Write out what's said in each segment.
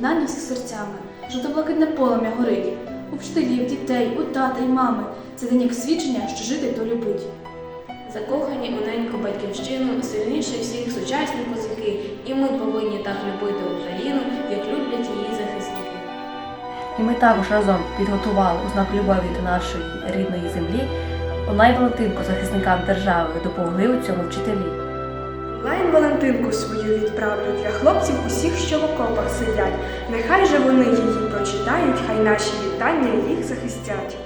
єднання всіх серцями, Жовто-блакитне полум'я горить, у вчителів, дітей, у тата й мами це день як свідчення, що жити то любить. Закохані у неньку батьківщину, сильніше всіх сучасні козаки, і ми повинні так любити Україну, як люблять її захисники. І ми також разом підготували у знак любові до нашої рідної землі, онлайн-волонтинку захисникам держави допомогли у цьому вчителі. Онлайн Валентинку свою відправлю для хлопців усіх, що в окопах сидять. Нехай же вони її прочитають, хай наші вітання їх захистять.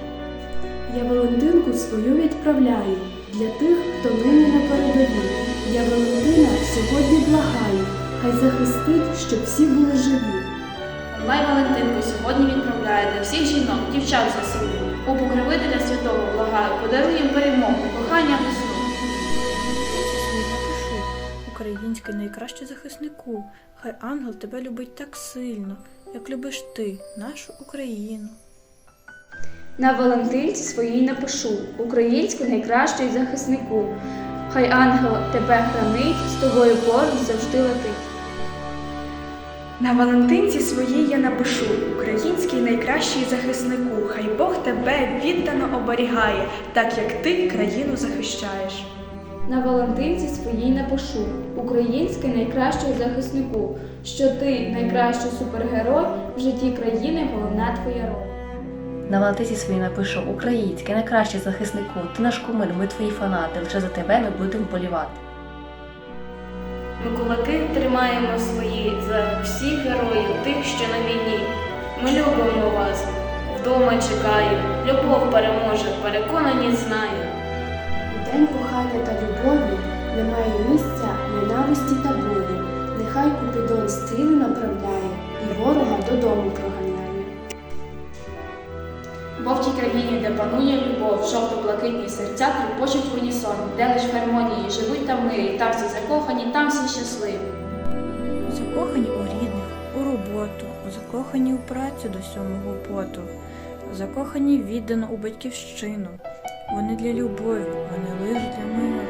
Я Валентинку свою відправляю для тих, хто нині на передовій. Я Валентина сьогодні благаю, хай захистить, щоб всі були живі. Онлайн Валентинку сьогодні відправляє для всіх жінок, дівчат за сім'ю. У покровителя святого благаю, подарує їм перемогу, кохання Український найкраще захиснику. Хай ангел тебе любить так сильно, як любиш ти, нашу Україну. На Валентинці своїй напишу українську найкращий захиснику. Хай ангел тебе хранить, з тобою поруч завжди летить. На Валентинці своїй я напишу український найкращий захиснику. Хай Бог тебе віддано оберігає, так як ти країну захищаєш. На Валентинці своїй напишу український найкращий захиснику, що ти найкращий супергерой в житті країни, головна твоя роль. На Валентиці своїй напишу Український найкращий захиснику, ти наш кумир, ми твої фанати, лише за тебе ми будемо болівати. Ми кулаки тримаємо свої за всіх героїв, тих, що на війні. Ми любимо вас, вдома чекаємо, любов переможе, переконані знаю. День кохання та любові немає місця ненависті та болі. Нехай Купідон стріли направляє і ворога додому проганяє. Бо в тій країні, де панує любов, жовто-блакитні серця трепочуть в унісон, де лиш гармонії живуть там мирі, там всі закохані, там всі щасливі. Закохані у рідних, у роботу, закохані у працю до сьомого поту, закохані віддано у батьківщину. Вони для любові, вони лиш для миру.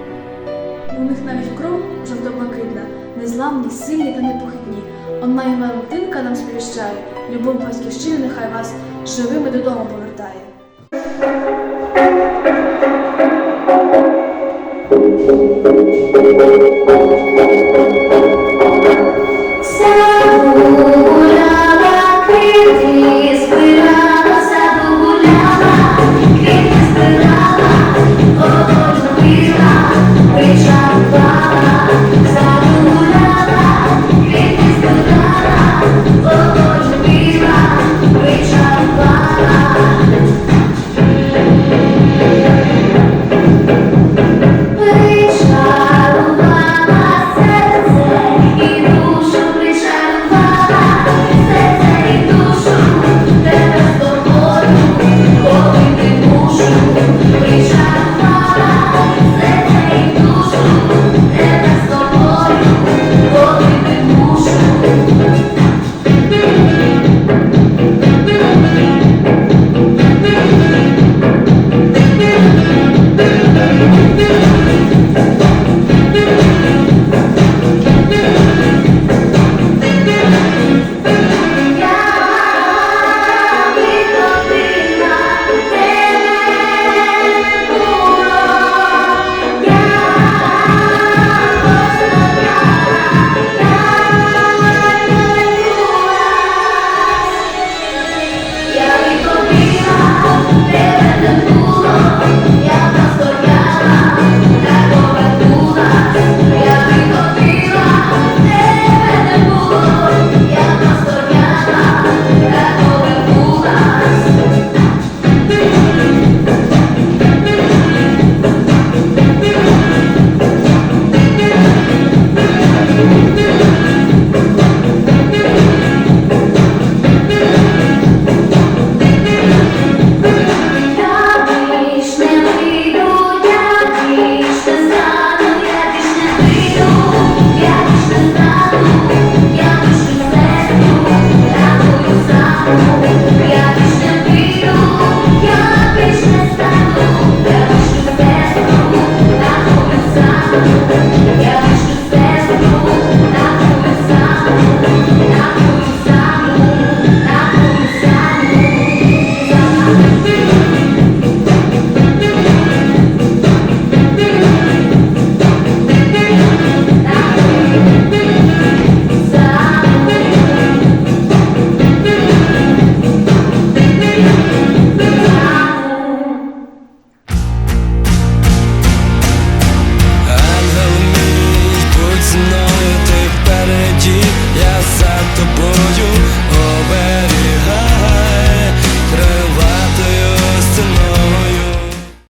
У них навіть кров жовто-блакитна, незламні, сильні та непохитні. Онлайн Валентинка нам сповіщає, любов батьківщини нехай вас живими додому повертає. Thank